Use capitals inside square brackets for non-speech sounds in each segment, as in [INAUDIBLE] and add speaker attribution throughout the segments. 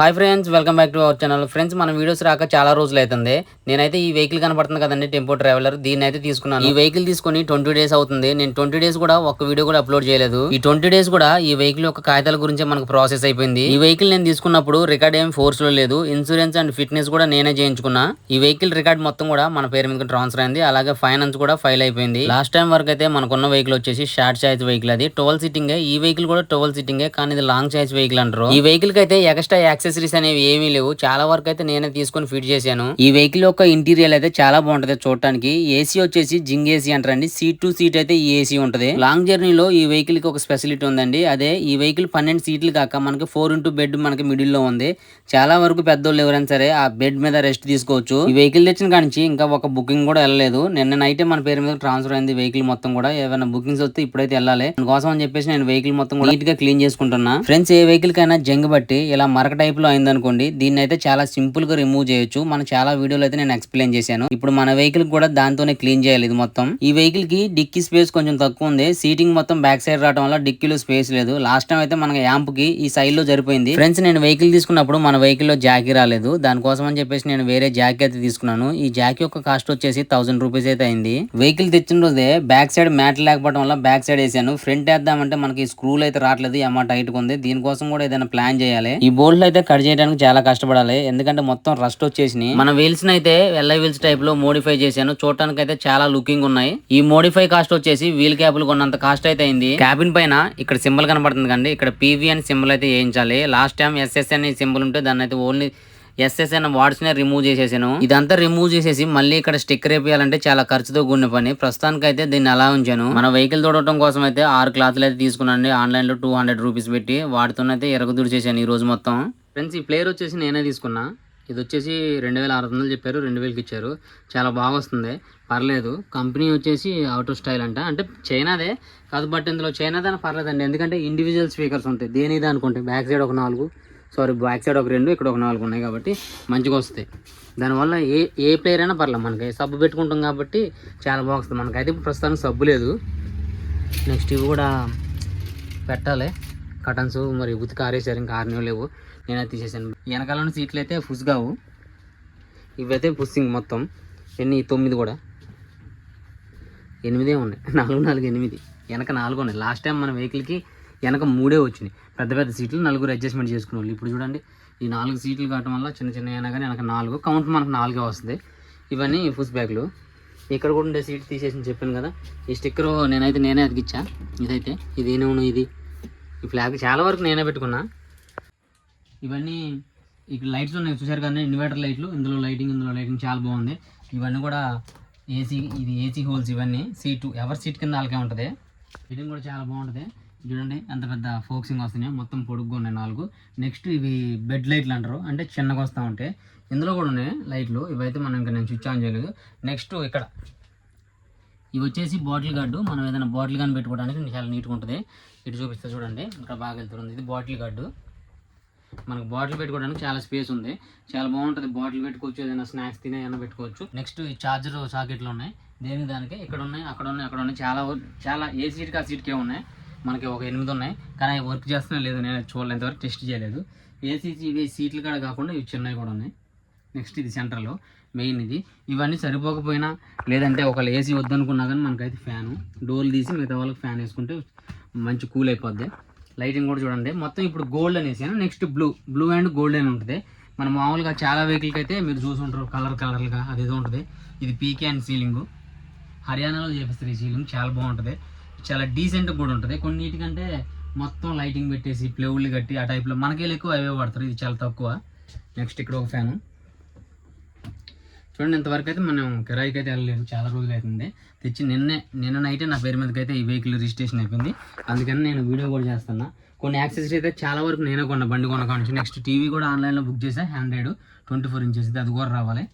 Speaker 1: Hi friends welcome back to our channel friends మన videos రాక చాలా రోజులు అవుతుంది నేనైతే ఈ వెహికల్ కనపడుతుంది కదండి టెంపో ట్రావెలర్ దీన్ని అయితే తీసుకున్నాను. ఈ వెహికల్ తీసుకొని ట్వంటీ డేస్ అవుతుంది. నేను ట్వంటీ డేస్ కూడా ఒక వీడియో కూడా అప్లోడ్ చేయలేదు. ఈ ట్వంటీ డేస్ కూడా ఈ వెహికల్ యొక్క కాగితాల గురించి మనకు ప్రాసెస్ అయిపోయింది. ఈ వెహికల్ నేను తీసుకున్నప్పుడు రికార్డ్ ఏం ఫోర్స్లో లేదు. ఇన్సూరెన్స్ అండ్ ఫిట్నెస్ కూడా నేనే చేయించుకున్నా. ఈ వెహికల్ రికార్డ్ మొత్తం కూడా మన పేరు మీద ట్రాన్స్ఫర్ అయింది. అలాగే ఫైనాన్స్ కూడా ఫైల్ అయిపోయింది. లాస్ట్ టైం వరకు అయితే మనకున్న వెహికల్ వచ్చేసి షార్ట్ సైజ్ వెహికల్ అది. ట్వెల్వ్ సిట్టింగ్ ఈ వెహికల్ కూడా ట్వెల్వ్ సిట్టింగ్ కానీ ఇది లాంగ్ సైజ్ వెహికల్ అంటారు. ఈ వెహికల్ అయితే ఎక్స్ట్రా యాక్సెసరీస్ అనేవి ఏమీ లేవు. చాలా వరకు అయితే నేనే తీసుకొని ఫిట్ చేశాను. ఈ వెహికల్ యొక్క ఇంటీరియర్ అయితే చాలా బాగుంటది చూడటానికి. ఏసీ వచ్చేసి జింగ్ ఏసీ అంటారండి. సీట్ టు సీట్ అయితే ఈ ఏసీ ఉంటది. లాంగ్ జర్నీలో ఈ వెహికల్కి ఒక స్పెషాలిటీ ఉందండి. అదే ఈ వెహికల్ పన్నెండు సీట్లు కాక మనకి ఫోర్ ఇంటూ బెడ్ మనకి మిడిల్లో ఉంది. చాలా వరకు పెద్దోళ్ళు ఎవరైనా సరే ఆ బెడ్ మీద రెస్ట్ తీసుకోవచ్చు. ఈ వెహికల్ తెచ్చిన కానించి ఇంకా ఒక బుకింగ్ కూడా వెళ్ళలేదు. నిన్న నైటే మన పేరు మీద ట్రాన్స్ఫర్ అయింది వెహికల్ మొత్తం కూడా. ఏమైనా బుకింగ్స్ వస్తే ఇప్పుడైతే వెళ్ళాలి. దానికోసం అని చెప్పేసి నేను వెహికల్ మొత్తం నీట్గా క్లీన్ చేసుకుంటున్నా. ఫ్రెండ్స్ ఏ వెహికల్ కైనా జంగ్ బట్టి ఇలా మరక టైప్ లో అయిందనుకోండి దీన్ని అయితే చాలా సింపుల్గా రిమూవ్ చేయొచ్చు. మన చాలా వీడియోలు అయితే నేను ఎక్స్ప్లెయిన్ చేశాను. ఇప్పుడు మన వెహికల్ కూడా దాంతోనే క్లీన్ చేయాలి ఇది మొత్తం. ఈ వెహికల్కి డిక్కీ స్పేస్ కొంచెం తక్కువ ఉంది. సీటింగ్ మొత్తం బ్యాక్ సైడ్ రావడం వల్ల డిక్కీలో స్పేస్ లేదు. లాస్ట్ టైం అయితే మన యాంప్కి ఈ సైడ్లో జరిపోయింది ఫ్రెండ్స్ నేను వెహికల్ తీసుకున్నప్పుడు మన వెహికల్లో జాకీ రాలేదు. దానికోసం అని చెప్పేసి నేను వేరే జాకీ అయితే తీసుకున్నాను. ఈ జాకీ యొక్క కాస్ట్ వచ్చేసి థౌసండ్ రూపీస్ అయితే అయింది. వెహికల్ తెచ్చిన రోజే బ్యాక్ సైడ్ మ్యాట్ లేకపోవడం వల్ల బ్యాక్ సైడ్ వేసాను. ఫ్రంట్ వేద్దామంటే మనకి స్క్రూలు అయితే రావట్లేదు. ఏమో టైట్ ఉంది. దీనికోసం కూడా ఏదైనా ప్లాన్ చేయాలి. ఈ బోల్ట్ అయితే కట్ చేయడానికి చాలా కష్టపడాలి. ఎందుకంటే మొత్తం రస్ట్ వచ్చేసినాయి మన వీల్స్ అయితే ఎల్ఐ వీల్స్ టైప్లో మోడిఫై చేశాను. చూడటానికి అయితే చాలా లుకింగ్ ఉన్నాయి. ఈ మోడిఫై కాస్ట్ వచ్చేసి వీల్ క్యాబ్లు కొన్నంత కాస్ట్ అయితే అయింది. క్యాబిన్ పైన ఇక్కడ సింబల్ కనబడుతుంది కండి. ఇక్కడ పీవీ అని సింబల్ అయితే వేయించాలి. లాస్ట్ టైం ఎస్ఎస్ అని సింబల్ ఉంటే దాన్ని అయితే ఓన్లీ ఎస్ఎస్ అన్న వార్డ్స్ నే రిమూవ్ చేసేసాను. ఇదంతా రిమూవ్ చేసేసి మళ్ళీ ఇక్కడ స్టిక్కర్ వేయాలంటే చాలా ఖర్చుతో కూడిన పని. ప్రస్తుతానికి అయితే దీన్ని అలా ఉంచాను. మన వెహికల్ తోడటం కోసం అయితే ఆరు క్లాత్లు అయితే తీసుకున్నాను ఆన్లైన్లో టూ హండ్రెడ్ రూపీస్ పెట్టి వాటితోనైతే ఎరగదుడు చేశాను ఈ రోజు మొత్తం. ఫ్రెండ్స్ ఈ ప్లేయర్ వచ్చేసి నేనే తీసుకున్నా. ఇది వచ్చేసి రెండు వేల ఆరు వందలు చెప్పారు రెండు వేలకి ఇచ్చారు. చాలా బాగా వస్తుంది. పర్లేదు. కంపెనీ వచ్చేసి అవుట్ స్టైల్ అంట. అంటే చైనాదే కాదు బట్ ఇందులో చైనాదే పర్లేదండి. ఎందుకంటే ఇండివిజువల్ స్పీకర్స్ ఉంటాయి. దేనిది అనుకుంటే బ్యాక్ సైడ్ ఒక నాలుగు సారీ బ్యాక్ సైడ్ ఒక రెండు ఇక్కడ ఒక నాలుగు ఉన్నాయి కాబట్టి మంచిగా వస్తాయి. దానివల్ల ఏ ఏ ప్లేయర్ అయినా పర్లేదు. మనకి సబ్బు పెట్టుకుంటాం కాబట్టి చాలా బాగా వస్తుంది. మనకైతే ప్రస్తుతానికి సబ్బు లేదు. నెక్స్ట్ ఇవి కూడా పెట్టాలి. కటన్స్ మరి ఉతికి ఆరేసారు. ఇంకా ఆరినవి లేవు. నేనే తీసేసాను వెనకాల సీట్లు అయితే ఫుస్గావు ఇవైతే పుస్సింగ్ మొత్తం. ఎన్ని? తొమ్మిది కూడా. ఎనిమిదే ఉన్నాయి. [LAUGHS] నాలుగు నాలుగు ఎనిమిది. వెనక నాలుగు ఉన్నాయి. లాస్ట్ టైం మన వెహికల్కి వెనక మూడే వచ్చినాయి. పెద్ద పెద్ద సీట్లు నలుగురు అడ్జస్ట్మెంట్ చేసుకునే వాళ్ళు ఇప్పుడు చూడండి ఈ నాలుగు సీట్లు కావటం వల్ల చిన్న చిన్న అయినా కానీ వెనక నాలుగు. కౌంట్ మనకు నాలుగే వస్తుంది. ఇవన్నీ ఫుస్ బ్యాగ్లు ఇక్కడ కూడా ఉండే సీట్ తీసేసి చెప్పాను కదా. ఈ స్టిక్కర్ నేనైతే నేనే అతికిచ్చా. ఇదైతే. ఇదేనే నేను ఇది. ఈ ఫ్లాగ్ చాలా వరకు నేనే పెట్టుకున్నా. ఇవన్నీ ఇక్కడ లైట్స్ ఉన్నాయి చూసారు కానీ ఇన్వర్టర్ లైట్లు. ఇందులో లైటింగ్ ఇందులో లైటింగ్ చాలా బాగుంది. ఇవన్నీ కూడా ఏసీ ఇది ఏసీ హోల్స్ ఇవన్నీ. సీటు ఎవరి సీట్ కింద వాళ్ళకే ఉంటుంది. ఫిట్టింగ్ కూడా చాలా బాగుంటుంది. చూడండి ఎంత పెద్ద ఫోక్సింగ్ వస్తున్నాయి. మొత్తం పొడుగ్గా ఉన్నాయి నాలుగు. నెక్స్ట్ ఇవి బెడ్ లైట్లు అంటారు. అంటే చిన్నగా వస్తూ ఉంటాయి. ఇందులో కూడా ఉన్నాయి లైట్లు. ఇవైతే మనం ఇంకా నేను స్విచ్ ఆన్ చేయలేదు. నెక్స్ట్ ఇక్కడ. ఇవి వచ్చేసి బాటిల్ గార్డు. మనం ఏదైనా బాటిల్ కానీ పెట్టుకోవడానికి చాలా నీట్గా ఉంటుంది. ఇటు చూపిస్తే చూడండి. ఇక్కడ బాగా వెళ్తుంది. ఇది బాటిల్ గార్డు. మనకు బాటిల్ పెట్టుకోవడానికి చాలా స్పేస్ ఉంది. చాలా బాగుంటుంది. బాటిల్ పెట్టుకోవచ్చు ఏదైనా స్నాక్స్ తినే ఏమైనా పెట్టుకోవచ్చు. నెక్స్ట్ ఈ చార్జర్ సాకెట్లు ఉన్నాయి. దేనికి దానికి? ఇక్కడ ఉన్నాయి అక్కడ ఉన్నాయి అక్కడ ఉన్నాయి. చాలా చాలా ఏ సీట్కి ఆ సీట్కే ఉన్నాయి. మనకి ఒక ఎనిమిది ఉన్నాయి. కానీ అవి వర్క్ చేస్తున్నా లేదు నేను చూడలేదు ఇంతవరకు టెస్ట్ చేయలేదు. ఏసీ ఇవి సీట్లు కాడ కాకుండా ఇవి చిన్నవి కూడా ఉన్నాయి. నెక్స్ట్ ఇది సెంటర్లో మెయిన్ ఇది. ఇవన్నీ సరిపోకపోయినా లేదంటే ఒకళ్ళు ఏసీ వద్దనుకున్నా కానీ మనకైతే ఫ్యాను. డోర్లు తీసి మిగతా వాళ్ళకి ఫ్యాన్ వేసుకుంటే మంచి కూల్ అయిపోద్ది. లైటింగ్ కూడా చూడండి. మొత్తం ఇప్పుడు gold అనేసాను next blue blue and gold అని ఉంటుంది. మన మామూలుగా చాలా వెహికల్కి అయితే మీరు చూసుంటారు కలర్ కలర్గా అదేదో ఉంటుంది. ఇది పీకే అండ్ సీలింగ్ హర్యానాలో చేపిస్తారు ఈ సీలింగ్ చాలా బాగుంటుంది. చాలా డీసెంట్ కూడా ఉంటుంది. కొన్నిటికంటే మొత్తం లైటింగ్ పెట్టేసి ప్లేవుళ్ళు కట్టి ఆ టైప్లో మనకి ఎక్కువ అవే పడతారు ఇది చాలా తక్కువ. నెక్స్ట్ ఇక్కడ ఒక ఫ్యాను చూడండి ఇంతవరకు అయితే మనం కిరాయికి అయితే వెళ్ళలేదు చాలా రోజులు అవుతుంది తెచ్చి నిన్నే నిన్న నైటే నా పేరు మీదకి అయితే ఈ వెహికల్ రిజిస్ట్రేషన్ అయిపోయింది. అందుకని నేను వీడియో కూడా చేస్తున్నా. కొన్ని యాక్సెసరీ అయితే చాలా వరకు నేనే కొన్న బండి కొన్న నెక్స్ట్ టీవీ కూడా ఆన్లైన్లో బుక్ చేసా హండ్రెడ్ ట్వంటీ ఫోర్ ఇంచెస్ అది కూడా రావాలి.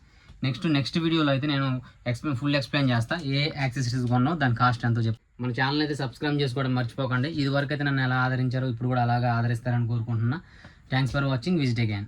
Speaker 1: నెక్స్ట్ నెక్స్ట్ వీడియోలో అయితే నేను ఎక్స్ప్లెయిన్ ఫుల్ ఎక్స్ప్లెయిన్ చేస్తా. ఏ యాక్సెసరీస్ కొన్నావు దాని కాస్ట్ ఎంతో చెప్పు. మన ఛానల్ అయితే సబ్స్క్రైబ్ చేసుకోవడం మర్చిపోకండి. ఇది వరకు అయితే నన్ను ఎలా ఆదరించారో ఇప్పుడు కూడా అలాగా ఆదరిస్తారని కోరుకుంటున్నా. Thanks for watching visit again